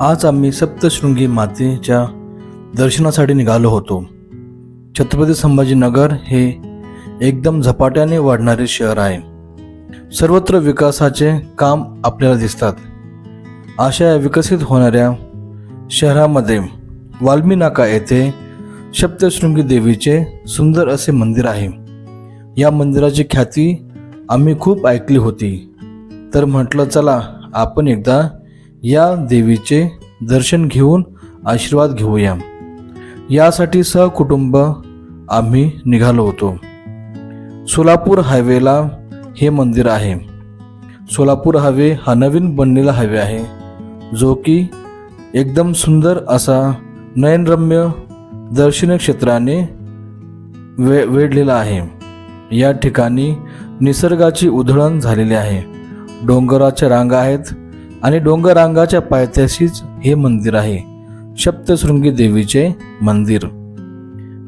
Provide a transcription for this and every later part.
आज आम्ही सप्तशृंगी मातेच्या दर्शनासाठी निघालो होतो. छत्रपती संभाजीनगर हे एकदम झपाट्याने वाढणारे शहर आहे. सर्वत्र विकासाचे काम आपल्याला दिसतात. अशा या विकसित होणाऱ्या शहरामध्ये वाल्मी नाका येथे सप्तशृंगी देवीचे सुंदर असे मंदिर आहे. या मंदिराची ख्याती आम्ही खूप ऐकली होती. तर म्हटलं चला आपण एकदा या देवीचे दर्शन घेऊन आशीर्वाद घेऊया. यासाठी सहकुटुंब आम्ही निघालो होतो. सोलापूर हायवेला हे मंदिर आहे. सोलापूर हायवे हा नवीन बनलेला हायवे आहे जो की एकदम सुंदर असा नयनरम्य दर्शनीय क्षेत्राने वे वेढलेला आहे. या ठिकाणी निसर्गाची उधळण झालेली आहे. डोंगराच्या रांगा आहेत आणि डोंगरांगाच्या पायथ्याशीच हे मंदिर आहे. सप्तशृंगी देवीचे मंदिर.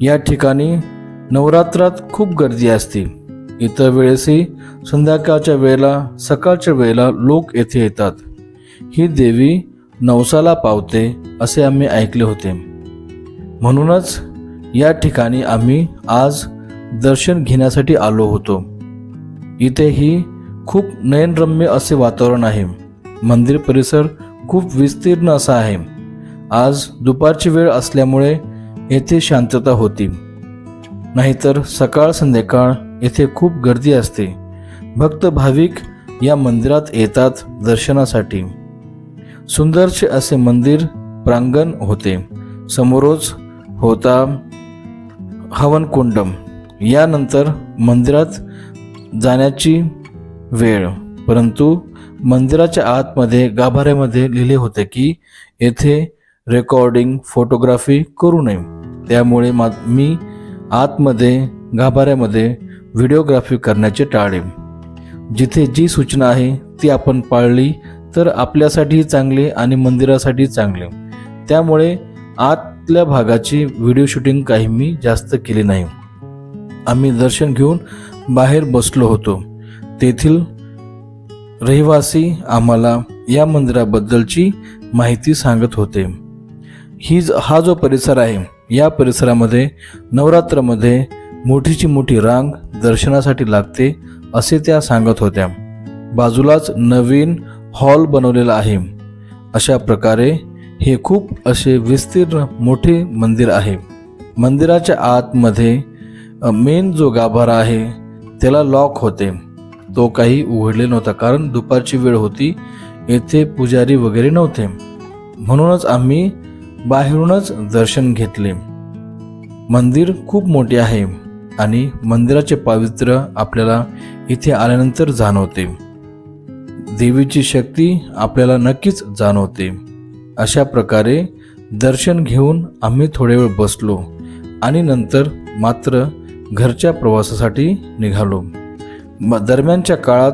या ठिकाणी नवरात्रात खूप गर्दी असते. इतर वेळेसही संध्याकाळच्या वेळेला सकाळच्या वेळेला लोक येथे येतात. ही देवी नवसाला पावते असे आम्ही ऐकले होते. म्हणूनच या ठिकाणी आम्ही आज दर्शन घेण्यासाठी आलो होतो. इथेही खूप नयनरम्य असे वातावरण आहे. मंदिर परिसर खूप विस्तीर्ण असा आहे. आज दुपारची वेळ असल्यामुळे येथे शांतता होती. नाहीतर सकाळ संध्याकाळ येथे खूप गर्दी असते. भक्त भाविक या मंदिरात येतात दर्शनासाठी. सुंदरसे असे मंदिर प्रांगण होते. समोरच होता हवनकुंडम. यानंतर मंदिरात जाण्याची वेळ. परंतु मंदिराच्या आतमध्ये गाभाऱ्यामध्ये लिहिले होते की येथे रेकॉर्डिंग फोटोग्राफी करू नये. त्यामुळे मा मी आतमध्ये गाभाऱ्यामध्ये व्हिडिओग्राफी करण्याचे टाळे. जिथे जी सूचना आहे ती आपण पाळली तर आपल्यासाठी चांगले आणि मंदिरासाठी चांगले. त्यामुळे आतल्या भागाची व्हिडिओ शूटिंग काही मी जास्त केली नाही. आम्ही दर्शन घेऊन बाहेर बसलो होतो. तेथील रहिवासी आम्हाला या मंदिराबद्दलची माहिती सांगत होते. ही ज- हा जो परिसर आहे या परिसरामध्ये नवरात्रामध्ये मोठीची मोठी रांग दर्शनासाठी लागते असे त्या सांगत होत्या. बाजूलाच नवीन हॉल बनवलेला आहे. अशा प्रकारे हे खूप असे विस्तीर्ण मोठे मंदिर आहे. मंदिराच्या आतमध्ये मेन जो गाभारा आहे त्याला लॉक होते. तो काही उघडले नव्हता कारण दुपारची वेळ होती येथे पुजारी वगैरे नव्हते. म्हणूनच आम्ही बाहेरूनच दर्शन घेतले. मंदिर खूप मोठे आहे आणि मंदिराचे पावित्र्य आपल्याला इथे आल्यानंतर जाणवते. देवीची शक्ती आपल्याला नक्कीच जाणवते. अशा प्रकारे दर्शन घेऊन आम्ही थोडे वेळ बसलो आणि नंतर मात्र घरच्या प्रवासासाठी निघालो. म दरम्यानच्या काळात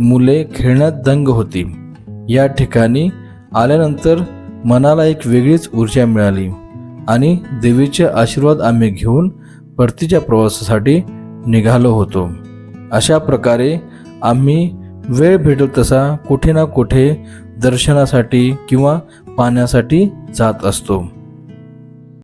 मुले खेळण्यात दंग होती. या ठिकाणी आल्यानंतर मनाला एक वेगळीच ऊर्जा मिळाली आणि देवीचे आशीर्वाद आम्ही घेऊन परतीच्या प्रवासासाठी निघालो होतो. अशा प्रकारे आम्ही वेळ भेटेल तसा कुठे ना कुठे दर्शनासाठी किंवा पाहण्यासाठी जात असतो.